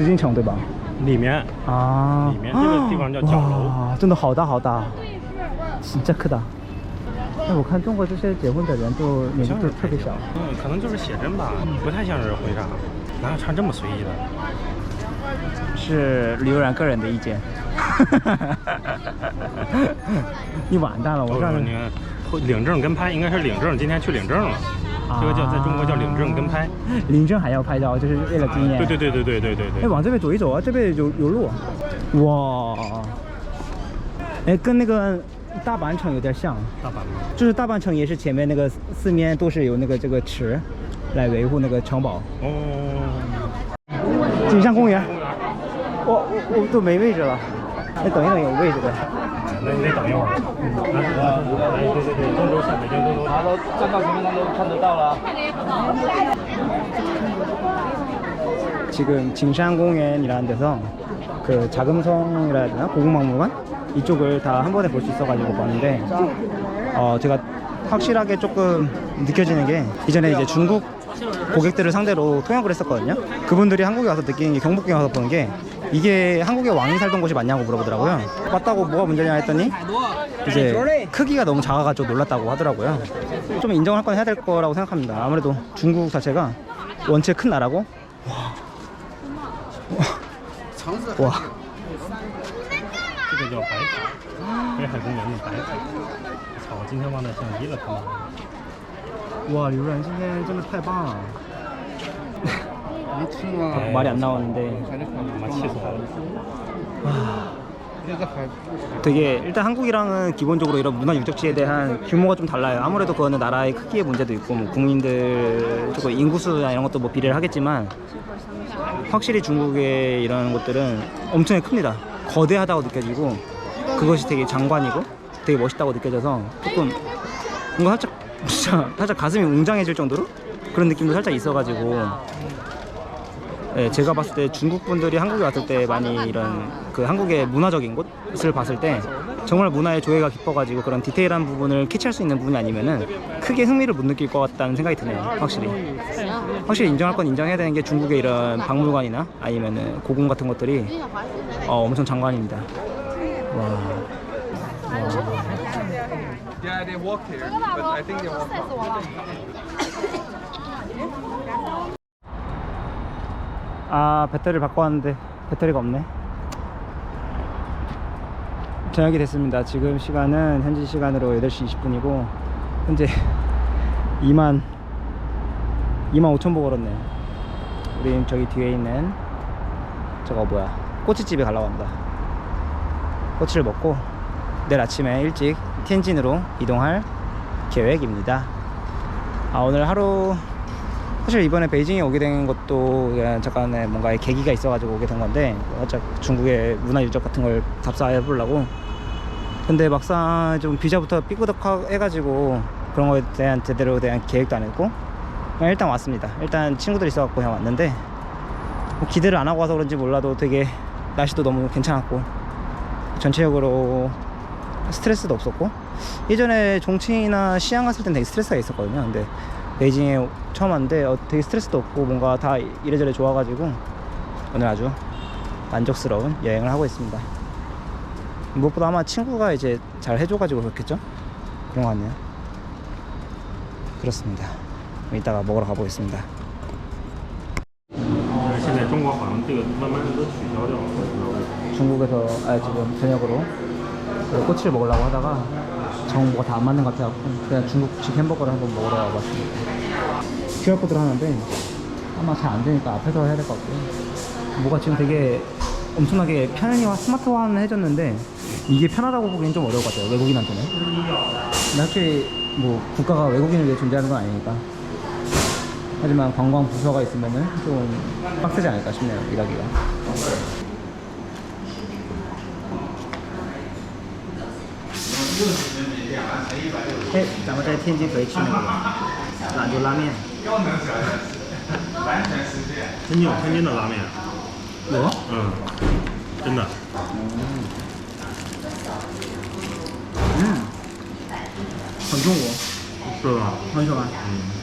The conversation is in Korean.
紫禁城对吧？里面啊，里面这个地方叫角楼，啊、真的好大好大。是这克大。哎，我看中国这些结婚的人都年纪都特别小，嗯，可能就是写真吧，不太像是婚纱，哪有穿这么随意的？是刘然个人的意见。你完蛋了，我告诉你。领证跟拍应该是领证，今天去领证了，这个叫在中国叫领证跟拍。领证还要拍照，就是为了纪念。对对对对对对对哎，对。往这边走一走啊，这边有有路。哇，哎，跟那个大阪城有点像，大阪吗？就是大阪城也是前面那个四面都是有那个这个池来维护那个城堡。哦，锦上公园，我我我都没位置了。哎，等一等，有位置的。那你得等一会儿。哎，对对对，郑州下北京都都。他都站到前面，他都看得到了。 지금 진산공園이라는 데서 그 자금성이라 해야 되나 고궁박물관 이쪽을 다 한 번에 볼 수 있어가지고 봤는데 어 제가 확실하게 조금 느껴지는 게 이전에 이제 중국 고객들을 상대로 통역을 했었거든요. 그분들이 한국에 와서 느끼는 게 경복궁에 와서 보는 게 이게 한국의 왕이 살던 곳이 맞냐고 물어보더라고요. 맞다고 뭐가 문제냐 했더니 이제 크기가 너무 작아가지고 놀랐다고 하더라고요. 좀 인정할 건 해야 될 거라고 생각합니다. 아무래도 중국 자체가 원체 큰 나라고 와 这个叫白塔，北海公园的白塔。操，我今天忘带相机了，他妈的。哇，刘然今天真的太棒了， 아, 말이 안 나오는데. 아, 되게 일단 한국이랑은 기본적으로 이런 문화 유적지에 대한 규모가 좀 달라요. 아무래도 그거는 나라의 크기의 문제도 있고 뭐 국민들 조금 인구수나 이런 것도 뭐 비례를 하겠지만 확실히 중국의 이런 것들은 엄청나게 큽니다. 거대하다고 느껴지고 그것이 되게 장관이고 되게 멋있다고 느껴져서 조금 뭔가 살짝 진짜 살짝 가슴이 웅장해질 정도로 그런 느낌도 살짝 있어가지고 네, 제가 봤을 때 중국 분들이 한국에 왔을 때 많이 이런 그 한국의 문화적인 곳을 봤을 때 정말 문화의 조예가 깊어가지고 그런 디테일한 부분을 캐치할 수 있는 부분이 아니면은 크게 흥미를 못 느낄 것 같다는 생각이 드네요. 확실히. 확실히 인정할 건 인정해야 되는 게 중국의 이런 박물관이나 아니면은 고궁 같은 것들이 어, 엄청 장관입니다. 와. Yeah, they walk here, but I think they walk out. 아 배터리를 바꿔 왔는데 배터리가 없네. 저녁이 됐습니다. 지금 시간은 현지 시간으로 8시 20분이고 현재 2만 2만 5천 보 걸었네요. 우린 저기 뒤에 있는 저거 뭐야? 꼬치집에 가려고 합니다. 꼬치를 먹고 내일 아침에 일찍 텐진으로 이동할 계획입니다. 아 오늘 하루 사실 이번에 베이징에 오게 된 것도 잠깐의 뭔가 계기가 있어가지고 오게 된 건데 살짝 중국의 문화 유적 같은 걸 답사해 보려고. 근데 막상 좀 비자부터 삐꾸덕 해가지고 그런 거에 대한 제대로 대한 계획도 안 했고 일단 왔습니다. 일단 친구들 있어갖고 그냥 왔는데 뭐 기대를 안 하고 와서 그런지 몰라도 되게 날씨도 너무 괜찮았고 전체적으로 스트레스도 없었고. 예전에 종칭이나 시안 갔을 땐 되게 스트레스가 있었거든요. 근데 베이징에 처음 왔는데 어, 되게 스트레스도 없고 뭔가 다 이래저래 좋아가지고 오늘 아주 만족스러운 여행을 하고 있습니다 무엇보다 아마 친구가 이제 잘 해줘가지고 그렇겠죠? 그런 것 같네요 그렇습니다 그럼 이따가 먹으러 가보겠습니다 现在中国好像这个慢慢的都取消掉了，不知道为什么。 중국에서 아 지금 저녁으로 그 꼬치를 먹으려고 하다가 정 뭐가 다 안 맞는 것 같아서 그냥 중국식 햄버거를 한번 먹으러 와봤습니다. QR코드를 하는데 아마 잘 안 되니까 앞에서 해야 될 것 같고요. 뭐가 지금 되게 엄청나게 편리와 스마트화는 해줬는데 이게 편하다고 보기엔 좀 어려울 것 같아요 외국인한테는. 근데 확실히 뭐 국가가 외국인을 위해 존재하는 건 아니니까. 하지만 관광 부서가 있으면은 좀 빡세지 않을까 싶네요 일하기가 哎，咱们在天津可以吃那个兰州拉面。天津有天津的拉面，有？嗯，真的。嗯，很中国，是吧？很喜欢。嗯。